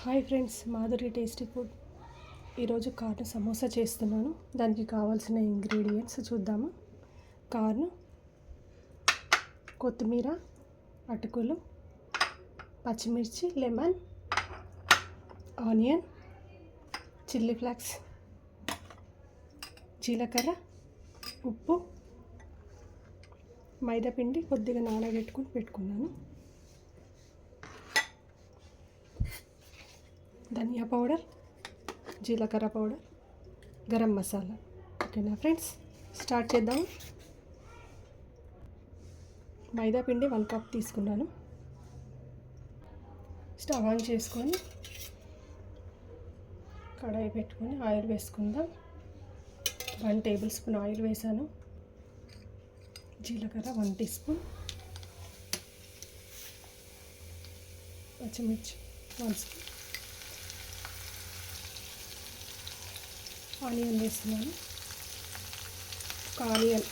Hi friends Madhuri tasty food. ఈరోజు corn samosa చేస్తున్నాను. దానికి కావాల్సిన ఇంగ్రీడియంట్స్ చూద్దాము? కార్న్ కొత్తిమీర అటుకులు పచ్చిమిర్చి లెమన్ ఆనియన్ చిల్లీ ఫ్లాక్స్ జీలకర్ర ఉప్పు మైదాపిండి కొద్దిగా నానబెట్టుకుని పెట్టుకున్నాను. ధనియా పౌడర్ జీలకర్ర పౌడర్ గరం మసాలా. ఓకేనా ఫ్రెండ్స్? స్టార్ట్ చేద్దాం. మైదా పిండి వన్ కప్ తీసుకున్నాను. స్టవ్ ఆన్ చేసుకొని కడాయి పెట్టుకొని ఆయిల్ వేసుకుందాం. వన్ టేబుల్ స్పూన్ ఆయిల్ వేసాను. జీలకర్ర వన్ టీ స్పూన్. పచ్చిమిర్చి వన్ స్పూన్. ఆనియన్ వేస్తున్నాను. ఒక ఆనియన్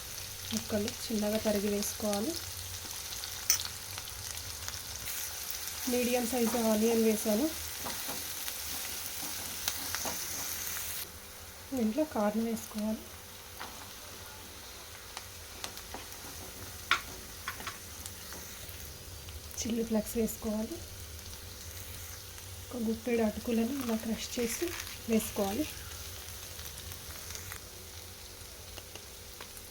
ముక్కలు చిన్నగా తరిగి వేసుకోవాలి. మీడియం సైజు ఆనియన్ వేసాను. దీంట్లో కార్న్ వేసుకోవాలి. చిల్లీ ఫ్లక్స్ వేసుకోవాలి. ఒక గుప్పెడు అటుకులను ఇలా క్రష్ చేసి వేసుకోవాలి.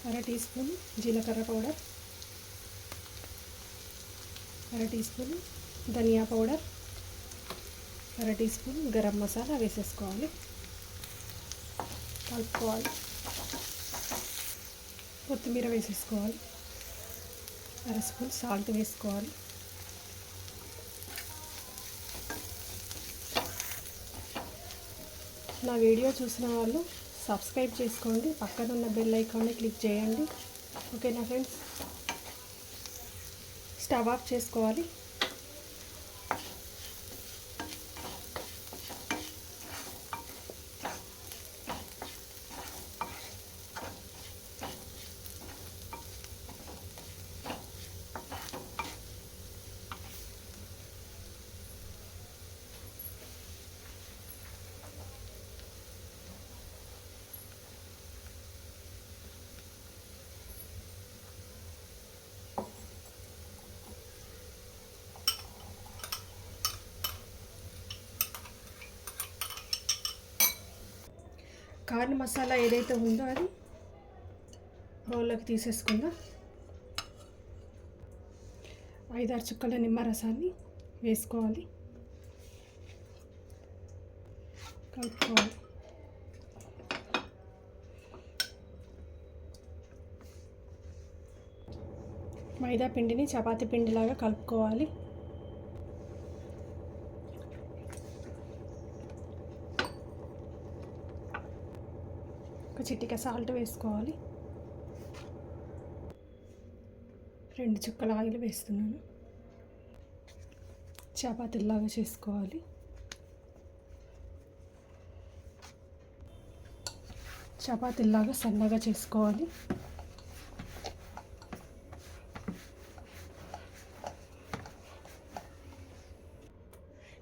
అర టీ స్పూన్ జీలకర్ర పౌడర్. అర టీ స్పూన్ ధనియా పౌడర్. అర టీ స్పూన్ గరం మసాలా వేసేసుకోవాలి. కలుపుకోవాలి. కొత్తిమీర వేసేసుకోవాలి. అర స్పూన్ సాల్ట్ వేసుకోవాలి. నా వీడియో చూసిన వాళ్ళు సబ్స్క్రైబ్ చేసుకోండి. పక్కన ఉన్న బెల్ ఐకాన్ని క్లిక్ చేయండి ఓకేనా ఫ్రెండ్స్ స్టవ్ ఆఫ్ చేసుకోవాలి. కార్న్ మసాలా ఏదైతే ఉందో అది బౌల్లోకి తీసేసుకుందాం. ఐదారు చుక్కల నిమ్మరసాన్ని వేసుకోవాలి. కలుపుకోవాలి. మైదా పిండిని చపాతీ పిండిలాగా కలుపుకోవాలి. ఒక చిటిక సాల్ట్ వేసుకోవాలి. రెండు చుక్కల ఆయిల్ వేస్తున్నాను. చపాతీలాగా చేసుకోవాలి. చపాతీలాగా సన్నగా చేసుకోవాలి.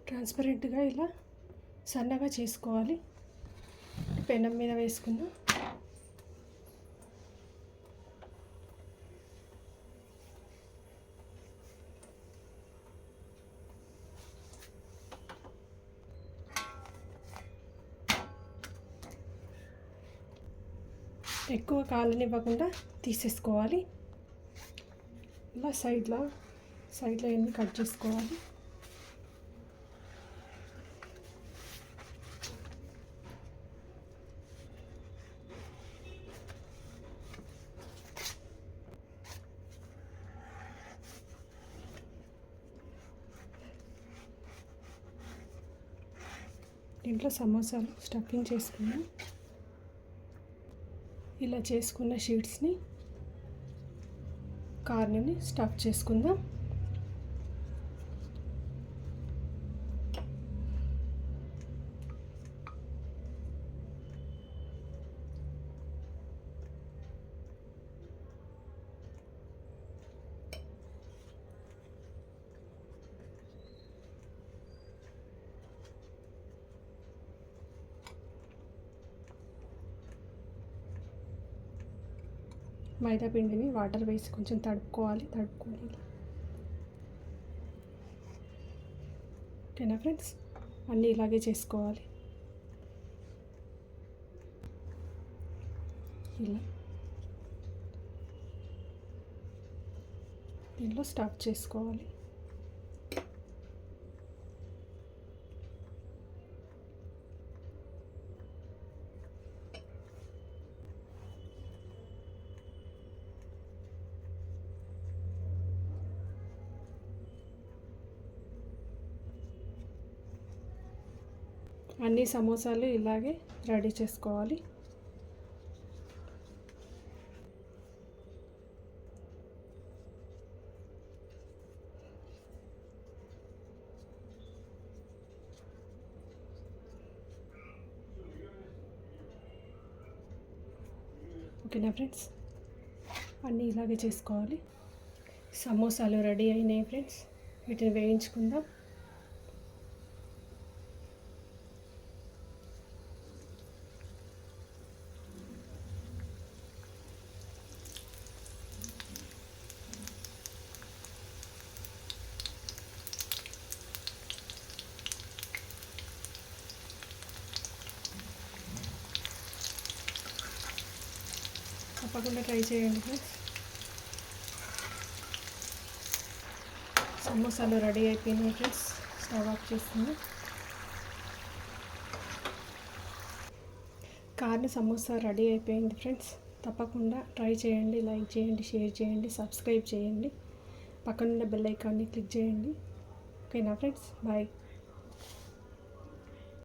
ట్రాన్స్పరెంట్గా ఇలా సన్నగా చేసుకోవాలి. పెనం మీద వేసుకున్న ఎక్కువ కాలనివ్వకుండా తీసేసుకోవాలి. ఇలా సైడ్లో సైడ్లో ఎన్ని కట్ చేసుకోవాలి? దీంట్లో సమోసాలు స్టఫింగ్ చేసుకున్నాం ఇలా చేసుకున్న షీట్స్ని కార్నర్ని స్టఫ్ చేసుకుందాం. మైదా పిండిని వాటర్ వేసి కొంచెం తడుపుకోవాలి తడుపుకొని. ఓకేనా ఫ్రెండ్స్? అన్నీ ఇలాగే చేసుకోవాలి. ఇలా. దీంట్లో స్టఫ్ చేసుకోవాలి. అన్ని సమోసాలు ఇలాగే రెడీ చేసుకోవాలి. ఓకేనా ఫ్రెండ్స్? అన్నీ ఇలాగే చేసుకోవాలి. సమోసాలు రెడీ అయినాయి ఫ్రెండ్స్. వీటిని వేయించుకుందాం. తప్పకుండా ట్రై చేయండి ఫ్రెండ్స్ సమోసాలు రెడీ అయిపోయినాయి ఫ్రెండ్స్ స్టవ్ ఆఫ్ చేస్తుంది కార్న్ సమోసా రెడీ అయిపోయింది ఫ్రెండ్స్ తప్పకుండా ట్రై చేయండి లైక్ చేయండి షేర్ చేయండి సబ్స్క్రైబ్ చేయండి. పక్కనున్న బెల్ ఐకాన్ని క్లిక్ చేయండి. ఓకేనా ఫ్రెండ్స్ బాయ్